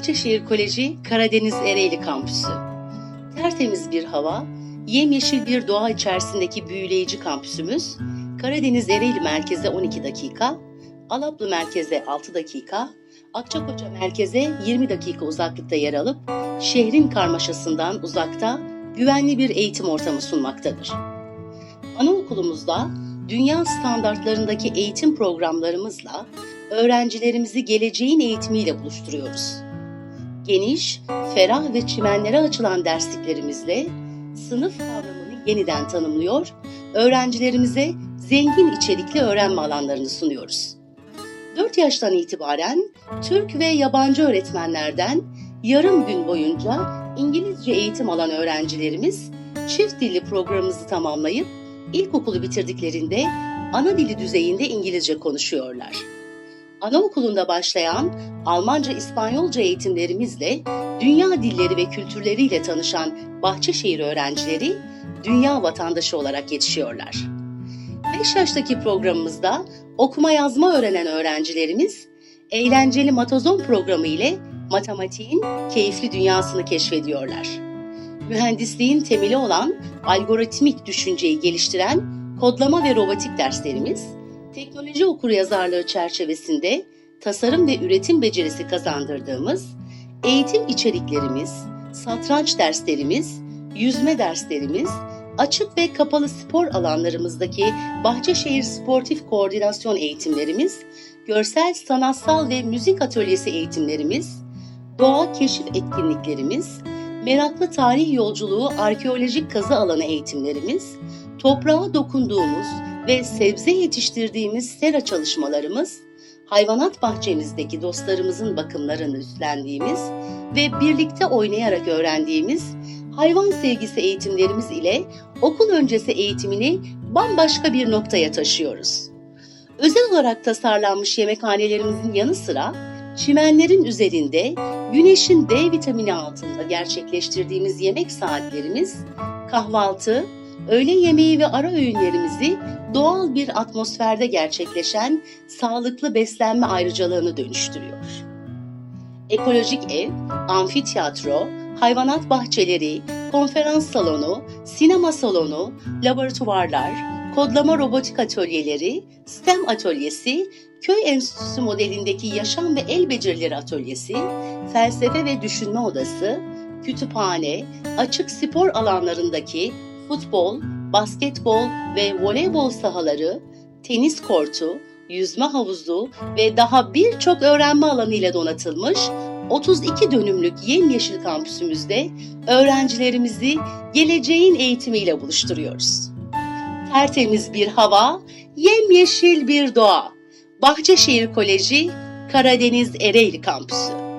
Bahçeşehir Koleji Karadeniz Ereğli Kampüsü. Tertemiz bir hava, yemyeşil bir doğa içerisindeki büyüleyici kampüsümüz, Karadeniz Ereğli merkeze 12 dakika, Alaplı merkeze 6 dakika, Akçakoca merkeze 20 dakika uzaklıkta yer alıp şehrin karmaşasından uzakta güvenli bir eğitim ortamı sunmaktadır. Anaokulumuzda dünya standartlarındaki eğitim programlarımızla öğrencilerimizi geleceğin eğitimiyle buluşturuyoruz. Geniş, ferah ve çimenlere açılan dersliklerimizle sınıf kavramını yeniden tanımlıyor, öğrencilerimize zengin içerikli öğrenme alanlarını sunuyoruz. 4 yaştan itibaren Türk ve yabancı öğretmenlerden yarım gün boyunca İngilizce eğitim alan öğrencilerimiz çift dilli programımızı tamamlayıp ilkokulu bitirdiklerinde ana dili düzeyinde İngilizce konuşuyorlar. Anaokulunda başlayan Almanca, İspanyolca eğitimlerimizle dünya dilleri ve kültürleriyle tanışan Bahçeşehir öğrencileri dünya vatandaşı olarak yetişiyorlar. 5 yaştaki programımızda okuma yazma öğrenen öğrencilerimiz eğlenceli matazon programı ile matematiğin keyifli dünyasını keşfediyorlar. Mühendisliğin temeli olan algoritmik düşünceyi geliştiren kodlama ve robotik derslerimiz, teknoloji okuryazarlığı çerçevesinde tasarım ve üretim becerisi kazandırdığımız eğitim içeriklerimiz, satranç derslerimiz, yüzme derslerimiz, açık ve kapalı spor alanlarımızdaki Bahçeşehir Sportif Koordinasyon eğitimlerimiz, görsel, sanatsal ve müzik atölyesi eğitimlerimiz, doğa keşif etkinliklerimiz, meraklı tarih yolculuğu arkeolojik kazı alanı eğitimlerimiz, toprağa dokunduğumuz ve sebze yetiştirdiğimiz sera çalışmalarımız, hayvanat bahçemizdeki dostlarımızın bakımlarını üstlendiğimiz ve birlikte oynayarak öğrendiğimiz hayvan sevgisi eğitimlerimiz ile okul öncesi eğitimini bambaşka bir noktaya taşıyoruz. Özel olarak tasarlanmış yemekhanelerimizin yanı sıra çimenlerin üzerinde güneşin D vitamini altında gerçekleştirdiğimiz yemek saatlerimiz kahvaltı, öğle yemeği ve ara öğünlerimizi doğal bir atmosferde gerçekleşen sağlıklı beslenme ayrıcalığını dönüştürüyor. Ekolojik ev, amfiteyatro, hayvanat bahçeleri, konferans salonu, sinema salonu, laboratuvarlar, kodlama robotik atölyeleri, STEM atölyesi, köy enstitüsü modelindeki yaşam ve el becerileri atölyesi, felsefe ve düşünme odası, kütüphane, açık spor alanlarındaki futbol, basketbol ve voleybol sahaları, tenis kortu, yüzme havuzu ve daha birçok öğrenme alanı ile donatılmış 32 dönümlük yemyeşil kampüsümüzde öğrencilerimizi geleceğin eğitimiyle buluşturuyoruz. Tertemiz bir hava, yemyeşil bir doğa. Bahçeşehir Koleji Karadeniz Ereğli Kampüsü.